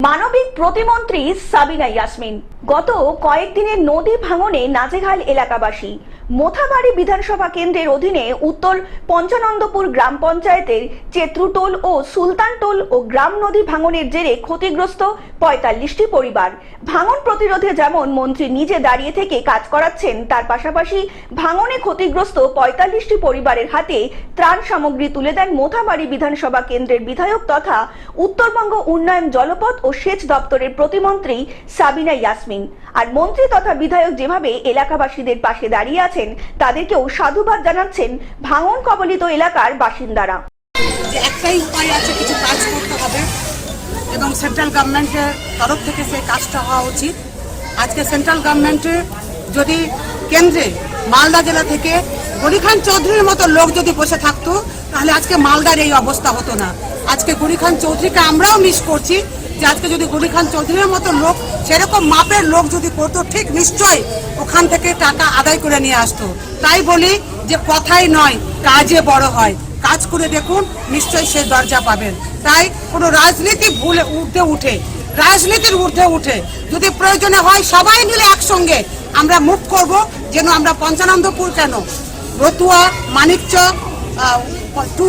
মানবিক প্রতিমন্ত্রী সাবিনা ইয়াসমিন গত কয়েকদিনের নদী ভাঙনে নাজেঘাল এলাকাবাসী। মোথাবাড়ি বিধানসভা কেন্দ্রের অধীনে উত্তর পঞ্চানন্দপুর গ্রাম পঞ্চায়েতের চেত্রুটোল ও সুলতানটোল ও গ্রাম নদী ভাঙনের জেরে ক্ষতিগ্রস্ত পঁয়তাল্লিশটি পরিবার। ভাঙন প্রতিরোধে যেমন মন্ত্রী নিজে দাঁড়িয়ে থেকে কাজ করাচ্ছেন, তার পাশাপাশি ভাঙনে ক্ষতিগ্রস্ত পঁয়তাল্লিশটি পরিবারের হাতে ত্রাণ সামগ্রী তুলে দেন মোথাবাড়ি বিধানসভা কেন্দ্রের বিধায়ক তথা উত্তরবঙ্গ উন্নয়ন জলপথ ও সেচ দপ্তরের প্রতিমন্ত্রী সাবিনা ইয়াসমিন। আর মন্ত্রী তথা বিধায়ক যেভাবে এলাকাবাসীদের পাশে দাঁড়িয়ে আছেন, তাদেরকেও সাধুবাদ জানাচ্ছেন ভাঙন কবলিত এলাকার বাসিন্দারা। একটাই উপায় আছে, কিছু কাজ করতে হবে। এবং সেন্ট্রাল গভর্নমেন্টের তরফ থেকে সেই কাজটা হওয়া উচিত। আজকে সেন্ট্রাল গভর্নমেন্টে যদি কেন্দ্রে মালদা জেলা থেকে গরিখান চৌধুরীর মতো লোক যদি বসে থাকতো, তাহলে আজকে মালদার এই অবস্থা হতো না। আজকে গরিখান চৌধুরীকে আমরাও মিস করছি। যে আজকে যদি গরিখান চৌধুরীর মতো লোক, সেরকম মাপের লোক যদি করতো, ঠিক নিশ্চয়ই ওখান থেকে টাকা আদায় করে নিয়ে আসতো। তাই বলি যে কথাই নয়, কাজে বড় হয়। কাজ করে দেখুন, নিশ্চয়ই সে দরজা পাবেন। তাই কোনো রাজনীতি ভুলে উঠে উঠে, রাজনীতির ঊর্ধ্বে উঠে, যদি প্রয়োজনে হয় সবাই মিলে একসঙ্গে আমরা মুখ করব, যেন আমরা পঞ্চানন্দপুর কেন? রতুয়া, মানিকচক টু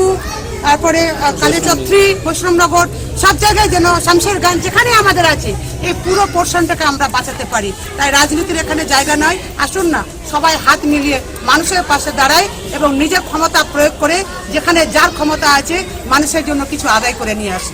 তারপরে কালীচত্রী বৈষ্ণবনগর, সব জায়গায় যেন শামশেরগঞ্জ যেখানে আমাদের আছে, এই পুরো পোর্শনটাকে আমরা বাঁচাতে পারি। তাই রাজনীতির এখানে জায়গা নয়। আসুন না, সবাই হাত মিলিয়ে মানুষের পাশে দাঁড়ায় এবং নিজের ক্ষমতা প্রয়োগ করে যেখানে যার ক্ষমতা আছে, মানুষের জন্য কিছু আদায় করে নিয়ে আসে।